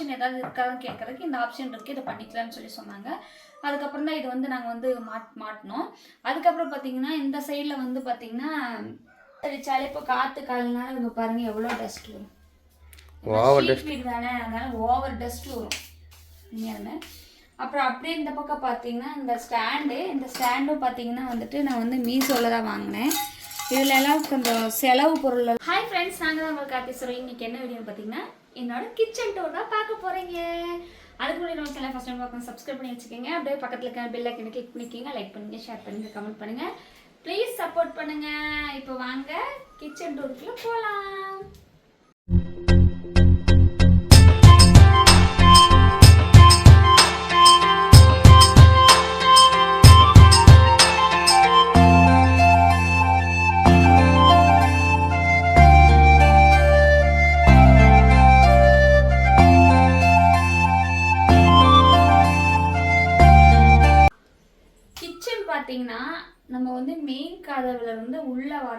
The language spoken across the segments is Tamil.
ஆப்ஷன் ஏதாவது இருக்காதுன்னு கேட்கறதுக்கு இந்த ஆப்ஷன் இருக்குது இதை பண்ணிக்கலாம்னு சொல்லி சொன்னாங்க. அதுக்கப்புறம் தான் இது வந்து நாங்கள் வந்து மாட் மாட்டினோம். அதுக்கப்புறம் பார்த்தீங்கன்னா இந்த சைடில் வந்து பார்த்தீங்கன்னா அடிச்சாலே இப்போ காற்று காலனால இங்கே பாருங்க எவ்வளோ டஸ்ட் வரும். தானே அதனால ஓவர் டஸ்ட் வரும். உண்மையாலுமே. அப்புறம் அப்படியே இந்த பக்கம் பார்த்தீங்கன்னா இந்த ஸ்டாண்டு இந்த ஸ்டாண்டும் பார்த்தீங்கன்னா வந்துட்டு நான் வந்து மீஷோவில் தான் வாங்கினேன். இதுல எல்லாம் கொஞ்சம் செலவு பொருள் ஹாய் ஃப்ரெண்ட்ஸ் நாங்கள் தான் உங்களுக்கு பேசுகிறோம் இன்னைக்கு என்ன வீடியோ பார்த்தீங்கன்னா என்னோட கிச்சன் டூர் தான் பார்க்க போகிறீங்க அதுக்கு முன்னாடி நம்ம சேனல் ஃபஸ்ட் டைம் பார்க்கணும் சப்ஸ்கிரைப் பண்ணி வச்சுக்கோங்க. அப்படியே பக்கத்தில் இருக்க பெல் ஐக்கனை கிளிக் பண்ணிக்கோங்க. லைக் பண்ணுங்கள் ஷேர் பண்ணுங்கள் கமெண்ட் பண்ணுங்கள் ப்ளீஸ் சப்போர்ட் பண்ணுங்கள் இப்போ வாங்க கிச்சன் டோருக்குள்ளே போகலாம்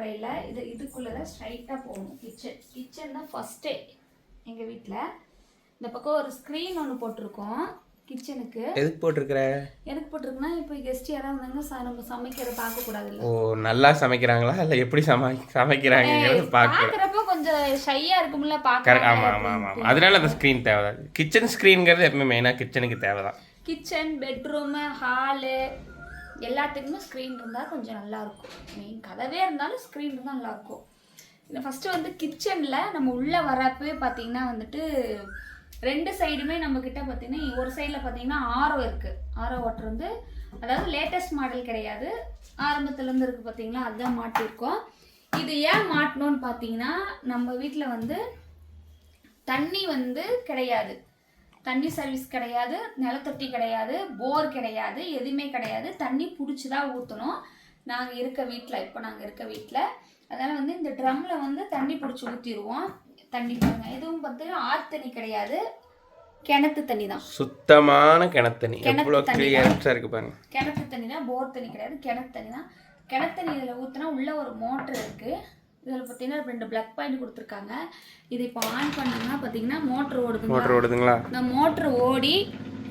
வரையில இது இதுக்குள்ள தான் ஸ்ட்ரைட்டாக போகணும். கிச்சன் கிச்சன் தான் ஃபஸ்ட்டே எங்கள் வீட்டில் இந்த பக்கம் ஒரு ஸ்க்ரீன் ஒன்று போட்டிருக்கோம். கிச்சனுக்கு எதுக்கு போட்டிருக்கிற? எதுக்கு போட்டிருக்குன்னா இப்போ கெஸ்ட் யாராவது வந்தாங்க ச- நம்ம சமைக்கிறத பார்க்கக்கூடாதுல்ல ஓ நல்லா சமைக்கிறாங்களா? இல்லை எப்படி சமை சமைக்கிறாங்கிறது பார்க்க பார்க்குறப்ப கொஞ்சம் ஷையாக இருக்கும்ல கரெக்ட் ஆமாம் ஆமாம் பார்க்க ஆமாம் அதனால அந்த ஸ்க்ரீன் தேவை தான் கிச்சன் ஸ்க்ரீன்ங்கிறது எப்பவுமே மெயினாக கிச்சனுக்கு தேவை தான் கிச்சன் பெட்ரூமு ஹாலு எல்லாத்துக்குமே ஸ்க்ரீன் இருந்தால் கொஞ்சம் நல்லாயிருக்கும் மெயின் கதவே இருந்தாலும் ஸ்க்ரீன் இருந்தால் நல்லாயிருக்கும் இந்த ஃபஸ்ட்டு வந்து கிச்சனில் நம்ம உள்ளே வரப்பவே பார்த்தீங்கன்னா வந்துட்டு ரெண்டு சைடுமே நம்ம கிட்ட பார்த்தீங்கன்னா ஒரு சைடில் பார்த்தீங்கன்னா ஆரோ இருக்குது ஆரோ வாட்டர் வந்து அதாவது லேட்டஸ்ட் மாடல் கிடையாது. ஆரம்பத்துலேருந்து இருக்குது பார்த்தீங்களா அதுதான் மாட்டியிருக்கோம் இது ஏன் மாட்டணும்னு பார்த்தீங்கன்னா நம்ம வீட்டில் வந்து தண்ணி வந்து கிடையாது. தண்ணி சர்வீஸ் கிடையாது நிலத்தொட்டி கிடையாது போர் கிடையாது எதுவுமே கிடையாது. தண்ணி பிடிச்சி தான் ஊற்றணும் நாங்கள் இருக்க வீட்டில் இப்போ நாங்கள் இருக்க வீட்டில் அதனால் வந்து இந்த ட்ரம்மில் வந்து தண்ணி பிடிச்சி ஊற்றிடுவோம் தண்ணி பாருங்க எதுவும் பார்த்தீங்கன்னா ஆற்று தண்ணி கிடையாது. கிணத்து தண்ணி தான். சுத்தமான கிணத்து எவ்வளோ தண்ணி கிளியரன்ஸாக இருக்கு பாருங்க. கிணத்து தண்ணி தான் போர் தண்ணி கிடையாது கிணத்து தண்ணி தான். கிணத்து தண்ணி இதில் ஊற்றினா உள்ள ஒரு மோட்ரு இருக்குது இதில் பார்த்தீங்கன்னா ரெண்டு பிளக் பாயிண்ட் கொடுத்துருக்காங்க. இது இப்போ ஆன் பண்ணோம்னா பார்த்தீங்கன்னா மோட்ரு ஓடுதுங்க. மோட்டர் ஓடுதுங்களா? இந்த மோட்ரு ஓடி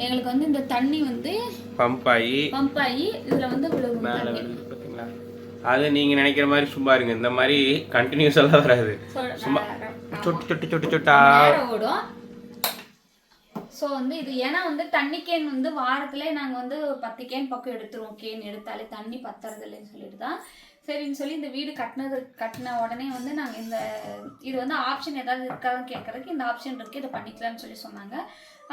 எங்களுக்கு வந்து இந்த தண்ணி வந்து பம்ப் ஆகி பம்ப் ஆகி இதில் வந்து பார்த்தீங்களா அது நீங்கள் நினைக்கிற மாதிரி சும்மா இருங்க. இந்த மாதிரி கண்டினியூஸ் எல்லாம் வராது. சும்மா. சொட்டு சொட்டு சொட்டு சொட்டா ஓடும். ஸோ வந்து இது ஏன்னா வந்து தண்ணி கேன் வந்து வாரத்துல நாங்கள் வந்து பத்து கேன் பக்கம் எடுத்துருவோம். கேன் எடுத்தாலே தண்ணி பத்துறது இல்லைன்னு சொல்லிட்டு தான் சரின்னு சொல்லி இந்த வீடு கட்டினது கட்டின உடனே வந்து நாங்கள் இந்த இது வந்து ஆப்ஷன் ஏதாவது இருக்காதுன்னு கேட்கறதுக்கு இந்த ஆப்ஷன் இருக்குது இதை பண்ணிக்கலாம்னு சொல்லி சொன்னாங்க.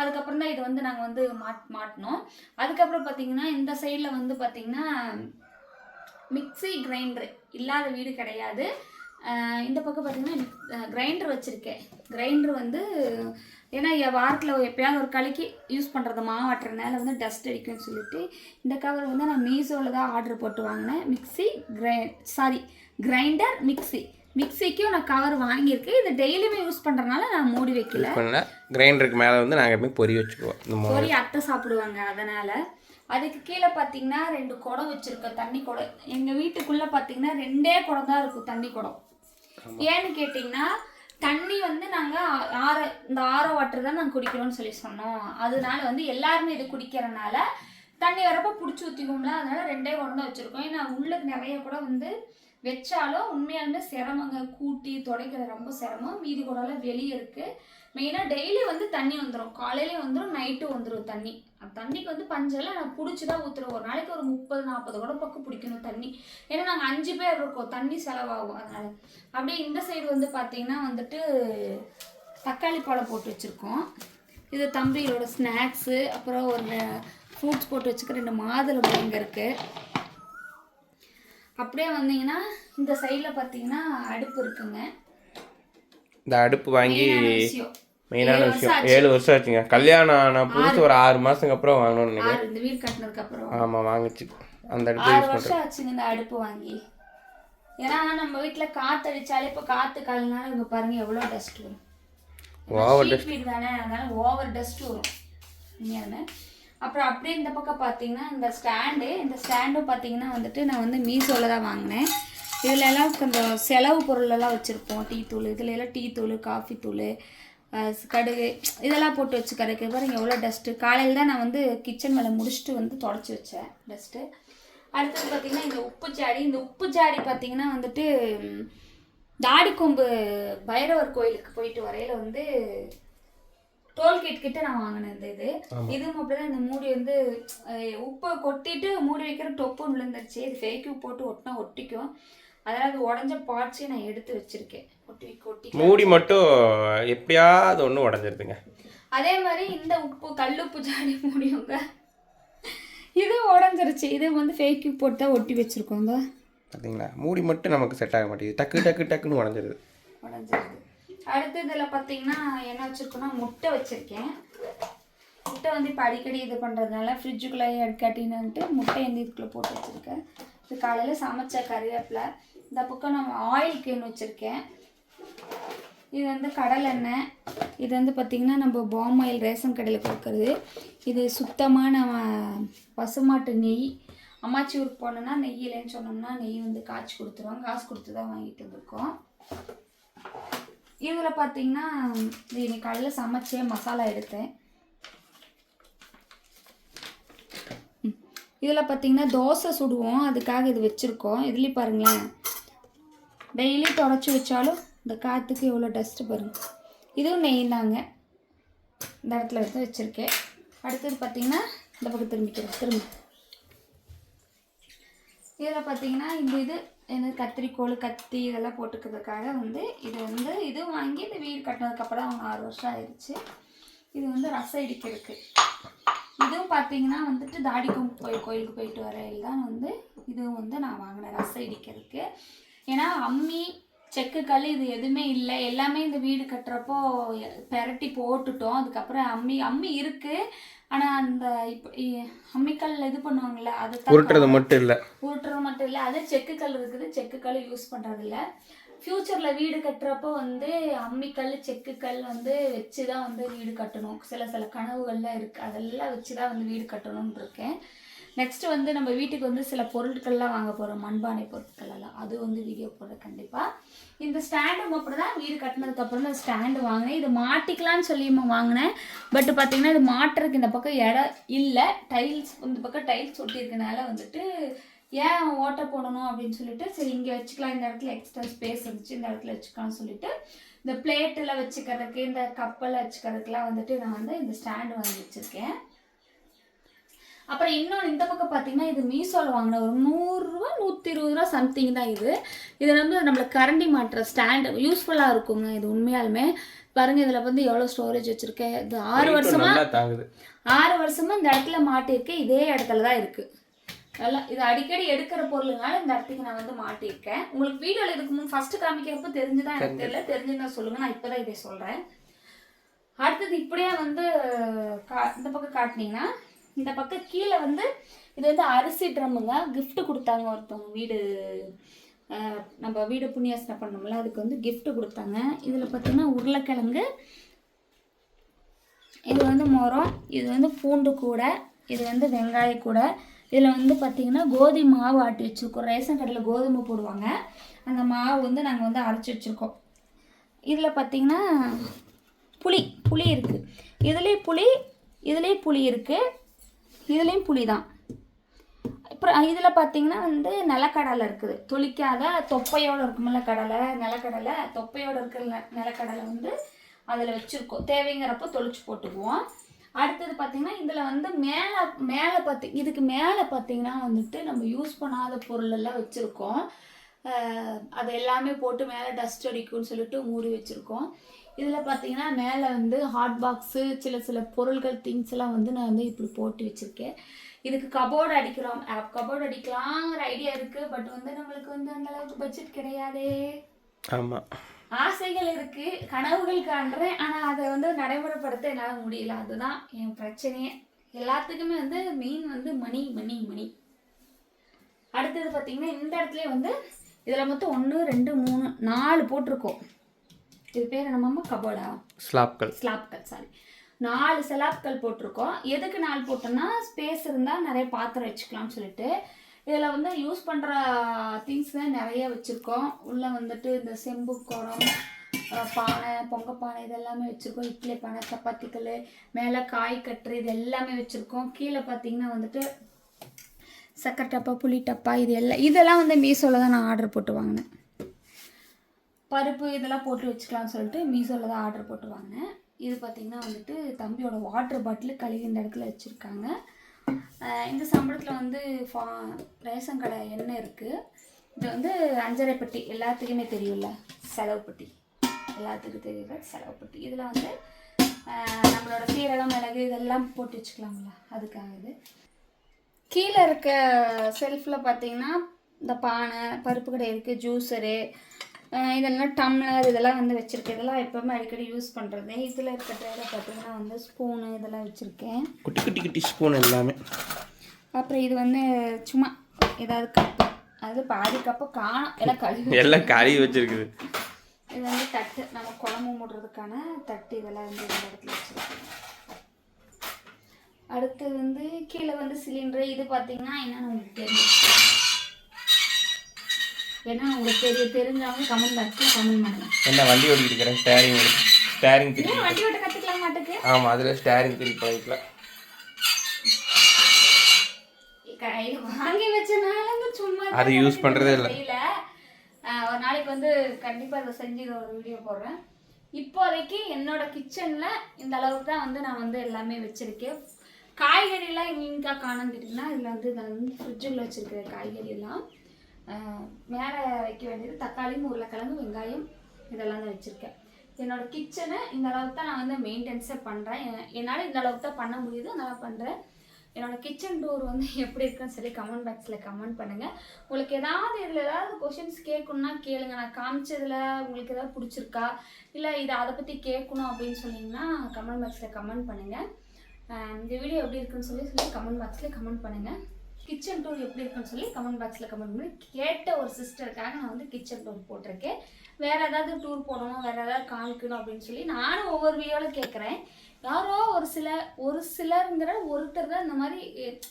அதுக்கப்புறம் தான் இது வந்து நாங்கள் வந்து மாட் மாட்டினோம். அதுக்கப்புறம் பார்த்தீங்கன்னா இந்த சைடில் வந்து பார்த்தீங்கன்னா மிக்ஸி கிரைண்டர் இல்லாத வீடு கிடையாது. இந்த பக்கம் பார்த்தீங்கன்னா கிரைண்டர் வச்சுருக்கேன். கிரைண்டர் வந்து ஏன்னா வாரத்தில் எப்பயாவது ஒரு கலைக்கு யூஸ் பண்ணுறது மாவாட்டுறதுனால வந்து டஸ்ட் அடிக்கும்னு சொல்லிட்டு இந்த கவர் வந்து நான் மீஷோவில் தான் ஆர்டர் போட்டு வாங்கினேன். மிக்ஸி கிரை சாரி கிரைண்டர் மிக்ஸி மிக்ஸிக்கும் நான் கவர் வாங்கியிருக்கேன். இது டெய்லியுமே யூஸ் பண்ணுறதுனால நான் மூடி வைக்கல. கிரைண்டருக்கு மேலே வந்து நாங்கள் எப்பவுமே பொரி வச்சுக்குவோம் பொரி அத்தை சாப்பிடுவாங்க அதனால. அதுக்கு கீழே பார்த்தீங்கன்னா ரெண்டு குடம் வச்சிருக்கேன் தண்ணி குடம். எங்கள் வீட்டுக்குள்ளே பார்த்தீங்கன்னா ரெண்டே குடம் தான் இருக்கும் தண்ணி குடம். ஏன்னு கேட்டிங்கன்னா தண்ணி வந்து நாங்கள் ஆற இந்த ஆரோ வாட்டர் தான் நாங்கள் குடிக்கிறோம்னு சொல்லி சொன்னோம். அதனால வந்து எல்லாருமே இது குடிக்கிறனால தண்ணி வரப்போ பிடிச்சி ஊற்றிக்கும்ல அதனால ரெண்டே குடம் வச்சுருக்கோம். ஏன்னா உள்ளுக்கு நிறைய கூட வந்து வச்சாலும் உண்மையாலுமே சிரமங்க கூட்டி துடைக்கிறது ரொம்ப சிரமம். மீதி கூடலாம் வெளியே இருக்குது மெயினாக டெய்லி வந்து தண்ணி வந்துடும் காலையிலேயும் வந்துடும் நைட்டும் வந்துடும் தண்ணி. அந்த தண்ணிக்கு வந்து பஞ்செல்லாம் நான் பிடிச்சி தான் ஊற்றுறோம் ஒரு நாளைக்கு ஒரு முப்பது நாற்பது கூட பக்கம் பிடிக்கணும் தண்ணி. ஏன்னா நாங்கள் அஞ்சு பேர் இருக்கோம். தண்ணி செலவாகும். அதனால் அப்படியே இந்த சைடு வந்து பார்த்தீங்கன்னா வந்துட்டு தக்காளி பழம் போட்டு வச்சுருக்கோம். இது தம்பியோட ஸ்நாக்ஸு அப்புறம் ஒரு ஃப்ரூட்ஸ் போட்டு வச்சுக்க ரெண்டு மாதுளை இங்கே இருக்குது அப்படியே வந்தீங்கன்னா இந்த சைடில் பார்த்தீங்கன்னா அடுப்பு இருக்குங்க. இந்த அடுப்பு வாங்கி மெயினான விஷயம். ஏழு வருஷம் ஆச்சுங்க. கல்யாணம் ஆன புதுசு ஒரு ஆறு மாதத்துக்கு அப்புறம் வாங்கணும்னு நினைக்கிறேன். இந்த வீடு கட்டினதுக்கு அப்புறம். ஆமாம் வாங்கிச்சு. அந்த அடுப்பு ஆறு யூஸ் வருஷம் ஆச்சுங்க இந்த அடுப்பு வாங்கி. ஏன்னா நம்ம வீட்டில் காற்று அடிச்சாலே இப்போ காற்று காலனால இங்கே பாருங்க எவ்வளோ டஸ்ட் வரும். ஓவர் ஷீட் வீடு தானே அதனால ஓவர் டஸ்ட் வரும். உண்மையாலுமே. அப்புறம் அப்படியே இந்த பக்கம் பார்த்தீங்கன்னா இந்த ஸ்டாண்டு இந்த ஸ்டாண்டும் பார்த்தீங்கன்னா வந்துட்டு நான் வந்து மீஷோவில் தான் வாங்கினேன். இதுலெல்லாம் கொஞ்சம் செலவு பொருளெல்லாம் வச்சுருப்போம். டீ தூள் இதில் எல்லாம் டீ தூள் காஃபி தூள் கடுகு இதெல்லாம் போட்டு வச்சுக்கிறதுக்கு பாருங்க எவ்வளோ டஸ்ட்டு காலையில் தான் நான் வந்து கிச்சன் மேலே முடிச்சுட்டு வந்து தொடச்சி வச்சேன் டஸ்ட்டு அடுத்தது பார்த்திங்கன்னா இந்த உப்பு ஜாடி. இந்த உப்பு ஜாடி பார்த்திங்கன்னா வந்துட்டு தாடிக்கொம்பு பைரவர் கோயிலுக்கு போயிட்டு வரையில வந்து டோல்கேட் கிட்ட நான் வாங்கினேன் இந்த இது இதுவும் அப்படிதான் இந்த மூடி வந்து உப்பை கொட்டிட்டு மூடி வைக்கிற டொப்புன்னு விழுந்துருச்சு. இது ஃபேக்கு போட்டு ஒட்டினா ஒட்டிக்கும். அதனால் அது உடஞ்ச பார்ட்ஸையும் நான் எடுத்து வச்சிருக்கேன். ஒட்டி கொட்டி மூடி மட்டும் எப்படியாவது ஒன்று உடஞ்சிருதுங்க. அதே மாதிரி இந்த உப்பு கல்லுப்பு ஜாடி மூடியுங்க. இது உடஞ்சிருச்சு. இது வந்து ஃபேக்கு போட்டு தான் ஒட்டி வச்சிருக்கோங்க. பார்த்தீங்களா மூடி மட்டும் நமக்கு செட் ஆக மாட்டேங்குது. டக்கு டக்கு டக்குன்னு உடஞ்சிருது. உடஞ்சிருது. அடுத்து இதில் பார்த்தீங்கன்னா என்ன வச்சுருக்கோன்னா முட்டை வச்சுருக்கேன். முட்டை வந்து இப்போ அடிக்கடி இது பண்ணுறதுனால ஃப்ரிட்ஜுக்குள்ளே எடுக்காட்டின்னுட்டு முட்டை வந்து இதுக்குள்ளே போட்டு வச்சுருக்கேன். இது காலையில் சமைச்ச கறிவேப்பிலை. இந்த பக்கம் நம்ம ஆயில் கேன் வச்சுருக்கேன். இது வந்து கடலெண்ணெய். இது வந்து பார்த்திங்கன்னா நம்ம பாம் ஆயில் ரேஷன் கடையில் கொடுக்குறது. இது சுத்தமான பசுமாட்டு நெய். அம்மாச்சி ஊருக்கு போனோன்னா நெய் இல்லைன்னு சொன்னோம்னா நெய் வந்து காய்ச்சி கொடுத்துருவாங்க. காசு கொடுத்து தான் வாங்கிட்டு வந்திருக்கோம். இதில் பார்த்தீங்கன்னா இன்னைக்கு காலையில் சமைச்சே மசாலா எடுத்தேன். இதில் பார்த்தீங்கன்னா தோசை சுடுவோம். அதுக்காக இது வச்சுருக்கோம். இதுலேயும் பாருங்களேன். டெய்லி தொடச்சி வச்சாலும் இந்த காற்றுக்கு எவ்வளோ டஸ்ட்டு பாருங்க. இதுவும் நெய் தாங்க. இந்த இடத்துல எடுத்து வச்சுருக்கேன். அடுத்தது பார்த்திங்கன்னா இந்த பக்கம் திரும்பிக்கிறேன் திரும்ப. இதில் பார்த்தீங்கன்னா இந்த இது என்ன கத்திரிக்கோல் கத்தி இதெல்லாம் போட்டுக்கிறதுக்காக வந்து இது வந்து இது வாங்கி இந்த வீடு கட்டினதுக்கப்புறம் அவங்க ஆறு வருஷம் ஆயிடுச்சு. இது வந்து ரசம் இடிக்கிறதுக்கு. இதுவும் பார்த்தீங்கன்னா வந்துட்டு தாடிக்கும் போய் கோயிலுக்கு போயிட்டு வரையில் தான் வந்து இதுவும் வந்து நான் வாங்கினேன் ரசம் இடிக்கிறதுக்கு. ஏன்னா அம்மி செக்குக்கல் இது எதுவுமே இல்லை. எல்லாமே இந்த வீடு கட்டுறப்போ பெரட்டி போட்டுட்டோம். அதுக்கப்புறம் அம்மி அம்மி இருக்குது ஆனால் அந்த இப்போ அம்மிக்கல் இது பண்ணுவாங்கள்ல அது உருட்டுறது மட்டும் இல்லை. ஊட்டுறது மட்டும் இல்லை. அது செக்குக்கல் இருக்குது. செக்குக்கல் யூஸ் பண்ணுறதில்ல ஃப்யூச்சரில் வீடு கட்டுறப்போ வந்து அம்மிக்கல் செக்குக்கல் வந்து வச்சு தான் வந்து வீடு கட்டணும். சில சில கனவுகள்லாம் இருக்குது அதெல்லாம் வச்சு தான் வந்து வீடு கட்டணும்னு இருக்கேன். நெக்ஸ்ட்டு வந்து நம்ம வீட்டுக்கு வந்து சில பொருட்கள்லாம் வாங்க போகிறோம் மண்பானை பொருட்கள் எல்லாம். அது வந்து வீடியோ போடுறேன் கண்டிப்பாக இந்த ஸ்டாண்டும் அப்படி தான் வீடு கட்டினதுக்கப்புறம் தான் ஸ்டாண்டு வாங்கினேன். இது மாட்டிக்கலாம்னு சொல்லி வாங்கினேன். பட் பார்த்தீங்கன்னா இது மாட்டுறதுக்கு இந்த பக்கம் இடம் இல்லை. டைல்ஸ் இந்த பக்கம் டைல்ஸ் ஒட்டியிருக்கனால வந்துட்டு ஏன் ஓட்டை போடணும் அப்படின்னு சொல்லிட்டு சரி இங்கே வச்சுக்கலாம் இந்த இடத்துல எக்ஸ்ட்ரா ஸ்பேஸ் இருந்துச்சு இந்த இடத்துல வச்சுக்கலாம்னு சொல்லிட்டு இந்த பிளேட்டில் வச்சுக்கிறதுக்கு இந்த கப்பலில் வச்சுக்கிறதுக்குலாம் வந்துட்டு நான் வந்து இந்த ஸ்டாண்டு வாங்கி வச்சுருக்கேன். அப்புறம் இன்னொன்று இந்த பக்கம் பார்த்தீங்கன்னா இது மீஷோவில் வாங்கின ஒரு நூறுரூவா நூற்றி இருபது ரூபா சம்திங் தான் இது. இது வந்து நம்மளுக்கு கரண்டி மாட்டுற ஸ்டாண்டு யூஸ்ஃபுல்லாக இருக்குங்க இது உண்மையாலுமே. பாருங்க இதில் வந்து எவ்வளோ ஸ்டோரேஜ் வச்சுருக்கேன். இது ஆறு வருஷமா நல்லா தாங்குது. ஆறு வருஷமா இந்த இடத்துல மாட்டியிருக்கேன் இதே இடத்துல தான் இருக்குது நல்லா இது அடிக்கடி எடுக்கிற பொருளுனால இந்த இடத்துக்கு நான் வந்து மாட்டியிருக்கேன். உங்களுக்கு வீடியோவில் இதுக்கு முன் ஃபஸ்ட்டு காமிக்கிறப்ப தெரிஞ்சுதான் எனக்கு தெரியல. தெரிஞ்சுதான் சொல்லுங்கள் நான் இப்போ தான் இதை சொல்கிறேன் அடுத்தது இப்படியே வந்து கா இந்த பக்கம் காட்டினீங்கன்னா இந்த பக்கம் கீழே வந்து இது வந்து அரிசி ட்ரம்முங்க. gift கொடுத்தாங்க ஒருத்தவங்க வீடு நம்ம வீடு புண்ணியாசனை பண்ணோம்ல அதுக்கு வந்து gift கொடுத்தாங்க. இதில் பார்த்தீங்கன்னா உருளைக்கிழங்கு இது வந்து மரம் இது வந்து பூண்டு கூடை இது வந்து வெங்காய கூடை இதில் வந்து பார்த்திங்கன்னா கோதுமை மாவு ஆட்டி வச்சுருக்கோம். ரேஷன் கடையில் கோதுமை போடுவாங்க. அந்த மாவு வந்து நாங்கள் வந்து அரைச்சி வச்சுருக்கோம். இதில் பார்த்திங்கன்னா புளி புளி இருக்குது. இதுலேயும் புளி இதுலேயும் புளி இருக்குது. இதுலேயும் புளி தான். அப்புறம் இதில் பார்த்தீங்கன்னா வந்து நிலக்கடலை இருக்குது. தொளிக்காத தொப்பையோடு இருக்குமில்ல கடலை நிலக்கடலை தொப்பையோடு இருக்கிற நிலக்கடலை வந்து அதில் வச்சுருக்கோம். தேவைங்கிறப்போ தொளிச்சு போட்டுக்குவோம். அடுத்தது பார்த்தீங்கன்னா இதில் வந்து மேலே மேலே பார்த்தி இதுக்கு மேலே பார்த்தீங்கன்னா வந்துட்டு நம்ம யூஸ் பண்ணாத பொருளெல்லாம் வச்சுருக்கோம். அது எல்லாமே போட்டு மேலே டஸ்ட் அடிக்கும்னு சொல்லிட்டு மூடி வச்சுருக்கோம். இதில் பார்த்தீங்கன்னா மேலே வந்து ஹாட் பாக்ஸு சில சில பொருள்கள் திங்ஸ் எல்லாம் வந்து நான் வந்து இப்படி போட்டு வச்சுருக்கேன். இதுக்கு கபோர்டு அடிக்கிறோம். கபோர்டு அடிக்கலாங்கிற ஐடியா இருக்குது பட் வந்து நம்மளுக்கு வந்து அந்தளவுக்கு பட்ஜெட் கிடையாதே. ஆமாம் ஆசைகள் இருக்கு கனவுகள் காண்றேன் ஆனால் அதை வந்து நடைமுறைப்படுத்த என்னால் முடியல. அதுதான் என் பிரச்சனையே. எல்லாத்துக்குமே வந்து மெயின் வந்து மணி மணி மணி அடுத்தது பார்த்தீங்கன்னா இந்த இடத்துலயே வந்து இதில் மொத்தம் ஒன்று ரெண்டு மூணு நாலு போட்டிருக்கோம். இது பேர் என்னமாம்மா கபோர்டா ஸ்லாப்கள். ஸ்லாப்கள் சாரி நாலு ஸ்லாப்கள் போட்டிருக்கோம். எதுக்கு நாலு போட்டோம்னா ஸ்பேஸ் இருந்தால் நிறைய பாத்திரம் வச்சுக்கலாம்னு சொல்லிட்டு இதில் வந்து யூஸ் பண்ணுற திங்ஸ் தான் நிறைய வச்சுருக்கோம். உள்ளே வந்துட்டு இந்த செம்பு குடம் பானை பொங்க பானை இதெல்லாமே வச்சுருக்கோம். இட்லி பானை சப்பாத்திக்கல் மேலே காய் கட்டுரு இது எல்லாமே வச்சுருக்கோம். கீழே பார்த்தீங்கன்னா வந்துட்டு சக்கரை டப்பா புளி டப்பா இது எல்லாம் இதெல்லாம் வந்து மீஷோவில் தான் நான் ஆர்டர் போட்டு வாங்கினேன். பருப்பு இதெல்லாம் போட்டு வச்சுக்கலாம்னு சொல்லிட்டு மீஷோவில் தான் ஆர்டர் போட்டு வாங்கினேன். இது பார்த்திங்கன்னா வந்துட்டு தம்பியோட வாட்டர் பாட்டில் கழுவி இந்த இடத்துல வச்சுருக்காங்க. இந்த சம்பளத்தில் வந்து ஃபா ரேஷன் கடை என்ன இருக்குது இது வந்து அஞ்சரை பெட்டி எல்லாத்துக்குமே தெரியும்ல செலவு பெட்டி. எல்லாத்துக்கும் தெரியல செலவு பெட்டி. இதில் வந்து நம்மளோட சீரகம் மிளகு இதெல்லாம் போட்டு வச்சுக்கலாம்ல அதுக்காக இது. கீழே இருக்க செல்ஃபில் பார்த்தீங்கன்னா இந்த பானை பருப்பு கடை இருக்குது ஜூஸரு இதெல்லாம் டம்ளர் இதெல்லாம் வந்து வச்சுருக்கேன். இதெல்லாம் எப்போவுமே அடிக்கடி யூஸ் பண்ணுறது இதில் இருக்க ட்ரேயில் பார்த்தீங்கன்னா வந்து ஸ்பூனு இதெல்லாம் வச்சுருக்கேன். குட்டி குட்டி குட்டி ஸ்பூன் எல்லாமே. அப்புறம் இது வந்து சும்மா ஏதாவது கப்பு. அது பாதி கப்பு காணும் எல்லாம் கழுவி எல்லாம் கறி வச்சிருக்குது. இது வந்து தட்டு. நம்ம குழம்பு மூடுறதுக்கான தட்டு இதெல்லாம் வந்து இந்த இடத்துல வச்சுருக்கோம் அடுத்தது வந்து கீழே வந்து சிலிண்டர் இது பார்த்தீங்கன்னா என்னன்னு உங்களுக்கு தெரியும். ஏன்னா உங்களுக்கு தெரிய தெரிஞ்சவங்க கமெண்ட் பாக்ஸில் கமெண்ட் பண்ணுங்க. என்ன வண்டி ஓடிக்கிட்டு இருக்கிறேன். ஸ்டேரிங் ஸ்டேரிங் திருப்பி வண்டி ஓட்ட கற்றுக்கலாம் மாட்டுக்கு? ஆமாம் அதில் ஸ்டேரிங் திருப்பி பண்ணிக்கலாம் கையில் வாங்கி வச்சனால சும்மா அது use பண்றதே இல்ல. ஒரு நாளைக்கு வந்து கண்டிப்பாக இதை செஞ்சு ஒரு வீடியோ போடுறேன். இப்போதைக்கு என்னோட கிச்சனில் இந்த அளவுக்கு தான் வந்து நான் வந்து எல்லாமே வச்சுருக்கேன். காய்கறியெல்லாம் எங்கேங்கா காணான்னு கேட்டிங்கன்னா இதில் வந்து இதை வந்து ஃப்ரிட்ஜுக்குள்ள வச்சுருக்கிற காய்கறி எல்லாம் மேலே வைக்க வேண்டியது தக்காளியும் உருளைக்கிழங்கு வெங்காயம் இதெல்லாம் தான் வச்சுருக்கேன். என்னோட கிச்சனை இந்த அளவுக்கு தான் நான் வந்து மெயின்டெனன்ஸே பண்ணுறேன் என்னால் இந்த அளவுக்கு தான் பண்ண முடியுது அதனால் பண்ணுறேன் என்னோடய கிச்சன் டோர் வந்து எப்படி இருக்குன்னு சொல்லி கமெண்ட் பாக்ஸில் கமெண்ட் பண்ணுங்கள் உங்களுக்கு ஏதாவது இதில் ஏதாவது கொஷின்ஸ் கேட்கணுன்னா கேளுங்க. நான் காமிச்சதில் உங்களுக்கு ஏதாவது பிடிச்சிருக்கா? இல்லை இதை அதை பற்றி கேட்கணும் அப்படின்னு சொன்னீங்கன்னா கமெண்ட் பாக்ஸில் கமெண்ட் பண்ணுங்கள் இந்த வீடியோ எப்படி இருக்குன்னு சொல்லி சொல்லி கமெண்ட் பாக்ஸில் கமெண்ட் பண்ணுங்கள் கிச்சன் டூர் எப்படி இருக்குன்னு சொல்லி கமெண்ட் பாக்ஸில் கமெண்ட் பண்ணி கேட்ட ஒரு சிஸ்டருக்காக நான் வந்து கிச்சன் டூர் போட்டிருக்கேன். வேறு ஏதாவது டூர் போடணும் வேறு ஏதாவது காமிக்கணும் அப்படின்னு சொல்லி நானும் ஒவ்வொரு வீடியோவில் கேட்குறேன் யாரோ ஒரு சில ஒரு சிலருங்கிற ஒருத்தர் தான் இந்த மாதிரி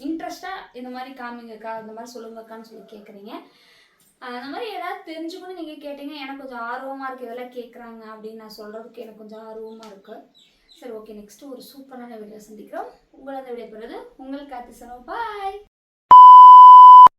இன்ட்ரெஸ்டாக இந்த மாதிரி காமிங்கக்கா இந்த மாதிரி சொல்லுங்கக்கான்னு சொல்லி கேட்குறீங்க அந்த மாதிரி ஏதாவது தெரிஞ்சுக்கணும் நீங்கள் கேட்டீங்க எனக்கு கொஞ்சம் ஆர்வமாக இருக்குது இதெல்லாம் கேட்குறாங்க அப்படின்னு நான் சொல்கிறதுக்கு எனக்கு கொஞ்சம் ஆர்வமாக இருக்குது சரி ஓகே நெக்ஸ்ட்டு ஒரு சூப்பரான வீடியோ சந்திக்கிறோம். உங்களை அந்த வீடியோ பெறுது உங்களுக்கு காத்து பாய்